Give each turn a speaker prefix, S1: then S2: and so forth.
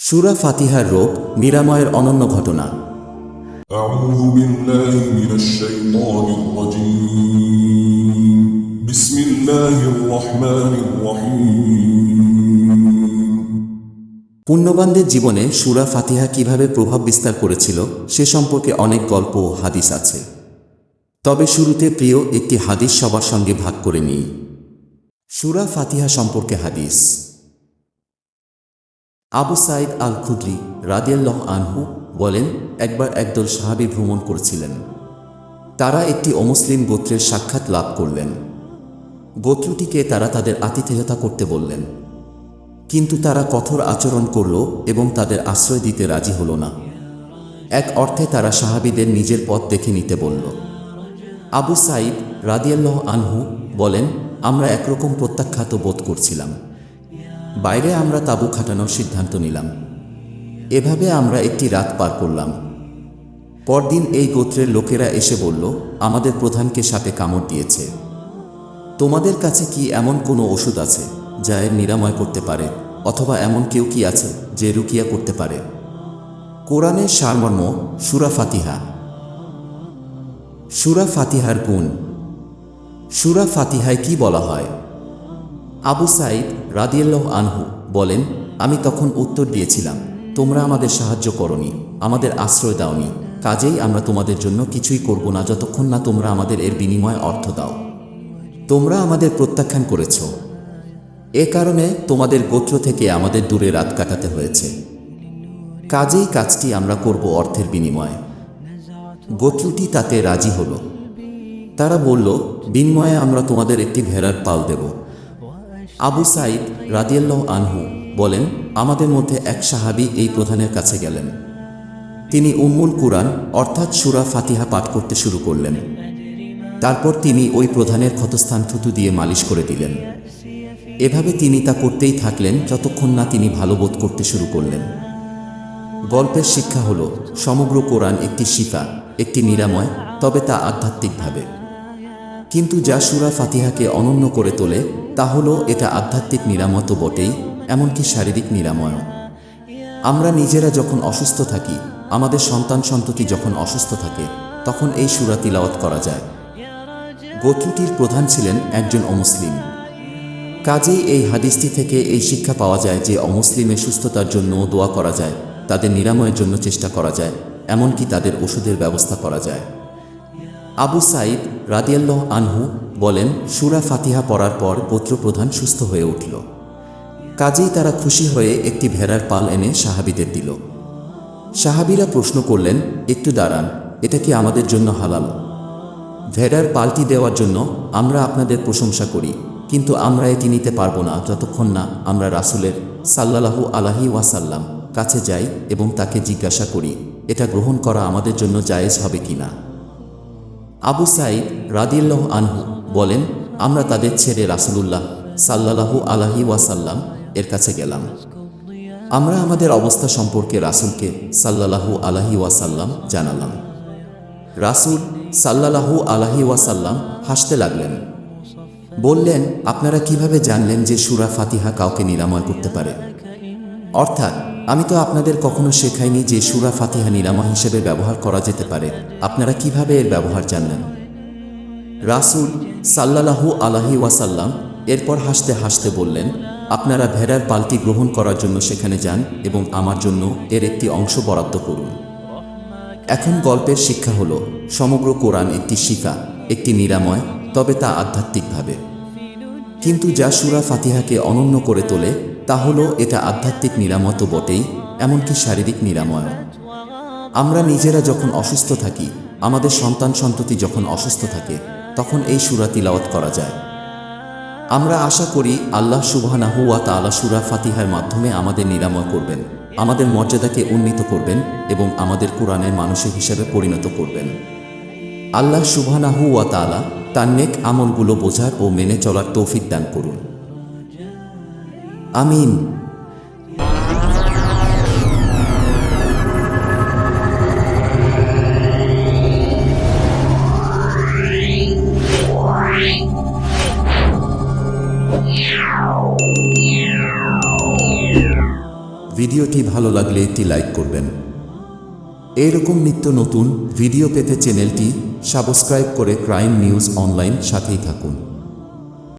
S1: সুরা ফাতিহার রোগ নিরাময়ের অনন্য ঘটনা
S2: أعوذ بالله من الشيطان الرجيم بسم الله الرحمن الرحيم
S1: পুণ্যবানদের জীবনে সুরা ফাতিহা কিভাবে প্রভাব বিস্তার করেছিল সে সম্পর্কে অনেক গল্প ও হাদিস আছে তবে শুরুতে প্রিয় একটি হাদিস সবার সঙ্গে ভাগ করে নিই সুরা ফাতিহা সম্পর্কে হাদিস আবু সাইদ আল খুদ্রি রাদিয়াল্লাহ আনহু বলেন, একবার একদল সাহাবী ভ্রমণ করেছিলেন। তারা একটি অমুসলিম গোত্রের সাক্ষাৎ লাভ করলেন। গোত্রটিকে তারা তাদের আতিথেয়তা করতে বললেন। কিন্তু তারা কঠোর আচরণ করল এবং তাদের আশ্রয় দিতে রাজি হল না। এক অর্থে তারা সাহাবিদের নিজের পথ দেখে নিতে বলল। আবু সাইদ রাদিয়াল্লাহ আনহু বলেন, আমরা একরকম প্রত্যাখ্যাত বোধ করছিলাম। বাইরে আমরা তাঁবু খাটানোর সিদ্ধান্ত নিলাম। এভাবে আমরা একটি রাত পার করলাম। পরদিন এই গোত্রের লোকেরা এসে বলল, আমাদের প্রধানকে সাপে কামড় দিয়েছে। তোমাদের কাছে কি এমন কোনো ওষুধ আছে যা এর নিরাময় করতে পারে, অথবা এমন কেউ কি আছে যে রুকিয়া করতে পারে? কোরআনের সারমর্ম, সুরা ফাতিহা। সুরা ফাতিহার গুণ। সুরা ফাতিহায় কি বলা হয়? আবু সাইদ রাদিয়াল্লাহ আনহু বলেন, আমি তখন উত্তর দিয়েছিলাম, তোমরা আমাদের সাহায্য করনি, আমাদের আশ্রয় দাওনি, কাজেই আমরা তোমাদের জন্য কিছুই করব না যতক্ষণ না তোমরা আমাদের এর বিনিময়ে অর্থ দাও। তোমরা আমাদের প্রত্যাখ্যান করেছ। এ কারণে তোমাদের গোত্র থেকে আমাদের দূরে রাত কাটাতে হয়েছে। কাজেই কাজটি আমরা করব অর্থের বিনিময়ে। গোত্রটি তাতে রাজি হল। তারা বলল, বিনিময়ে আমরা তোমাদের একটি ভেড়ার পাল দেব। আবু সাইদ রাদিয়াল্লাহ আনহু বলেন, আমাদের মধ্যে এক সাহাবি এই প্রধানের কাছে গেলেন। তিনি উম্মুল কুরআন, অর্থাৎ সুরা ফাতিহা পাঠ করতে শুরু করলেন। তারপর তিনি ওই প্রধানের ক্ষতস্থান থুতু দিয়ে মালিশ করে দিলেন। এভাবে তিনি তা করতেই থাকলেন যতক্ষণ না তিনি ভালো বোধ করতে শুরু করলেন। গল্পের শিক্ষা হল, সমগ্র কোরআন একটি শিফা, একটি নিরাময়, তবে তা আধ্যাত্মিকভাবে। কিন্তু যা সুরা ফাতিহাকে অনন্য করে তোলে, তা হল এটা আধ্যাত্মিক নিরাময় তো বটেই, এমনকি শারীরিক নিরাময়ও। আমরা নিজেরা যখন অসুস্থ থাকি, আমাদের সন্তান সন্ততি যখন অসুস্থ থাকে, তখন এই সুরা তিলাওয়াত করা যায়। গোত্রটির প্রধান ছিলেন একজন অমুসলিম। কাজেই এই হাদিসটি থেকে এই শিক্ষা পাওয়া যায় যে অমুসলিমের সুস্থতার জন্য দোয়া করা যায়, তাদের নিরাময়ের জন্য চেষ্টা করা যায়, এমনকি তাদের ওষুধের ব্যবস্থা করা যায়। আবু সাইদ রাদিয়াল্লাহ আনহু বলেন, সুরা ফাতিহা পড়ার পর গোত্রপ্রধান সুস্থ হয়ে উঠল। কাজেই তারা খুশি হয়ে একটি ভেড়ার পাল এনে সাহাবিদের দিল। সাহাবিরা প্রশ্ন করলেন, একটু দাঁড়ান, এটা কি আমাদের জন্য হালাল? ভেড়ার পালটি দেওয়ার জন্য আমরা আপনাদের প্রশংসা করি, কিন্তু আমরা এটি নিতে পারব না যতক্ষণ না আমরা রাসুলের সাল্লাল্লাহু আলাহি ওয়াসাল্লাম কাছে যাই এবং তাকে জিজ্ঞাসা করি, এটা গ্রহণ করা আমাদের জন্য জায়েজ হবে কি না আবু সাইদ রাদিল্লাহ আনহু বলেন, আমরা তাদের ছেড়ে রাসুলুল্লাহ সাল্লাল্লাহু আলাহি ওয়াসাল্লাম এর কাছে গেলাম। আমরা আমাদের অবস্থা সম্পর্কে রাসুলকে সাল্লাল্লাহু আলাহি ওয়াসাল্লাম জানালাম। রাসুল সাল্লাল্লাহু আলাহি ওয়াসাল্লাম হাসতে লাগলেন। বললেন, আপনারা কীভাবে জানলেন যে সুরা ফাতিহা কাউকে নিরাময় করতে পারে? অর্থাৎ, আমি তো আপনাদের কখনো শেখাইনি যে সুরা ফাতিহা নিরাময় হিসেবে ব্যবহার করা যেতে পারে। আপনারা কীভাবে এর ব্যবহার জানলেন? রাসুল সাল্লাল্লাহু আলাহি ওয়াসাল্লাম এরপর হাসতে হাসতে বললেন, আপনারা ভেড়ার পালটি গ্রহণ করার জন্য সেখানে যান এবং আমার জন্য এর একটি অংশ বরাদ্দ করুন। এখন গল্পের শিক্ষা হল, সমগ্র কোরআন একটি শিকা, একটি নিরাময়, তবে তা আধ্যাত্মিকভাবে। কিন্তু যা সুরা ফাতিহাকে অনন্য করে তোলে তা হলো, এটা আধ্যাত্মিক নিরাময় তো বটেই, এমনকি শারীরিক নিরাময়। আমরা নিজেরা যখন অসুস্থ থাকি, আমাদের সন্তান সন্ততি যখন অসুস্থ থাকে, তখন এই সুরা তিলাওয়াত করা যায়। আমরা আশা করি আল্লাহ সুবহানাহু তাআলা সুরা ফাতিহার মাধ্যমে আমাদের নিরাময় করবেন, আমাদের মর্যাদাকে উন্নীত করবেন এবং আমাদের কোরআনের মানুষের হিসেবে পরিণত করবেন। আল্লাহ সুবহানাহু তাআলা তার নেক আমলগুলো বোঝার ও মেনে চলার তৌফিক দান করুন। আমিন। ভিডিওটি ভালো লাগলে একটি লাইক করবেন। এরকম নিত্য নতুন ভিডিও পেতে চ্যানেলটি সাবস্ক্রাইব করে ক্রাইম নিউজ অনলাইন সাথেই থাকুন।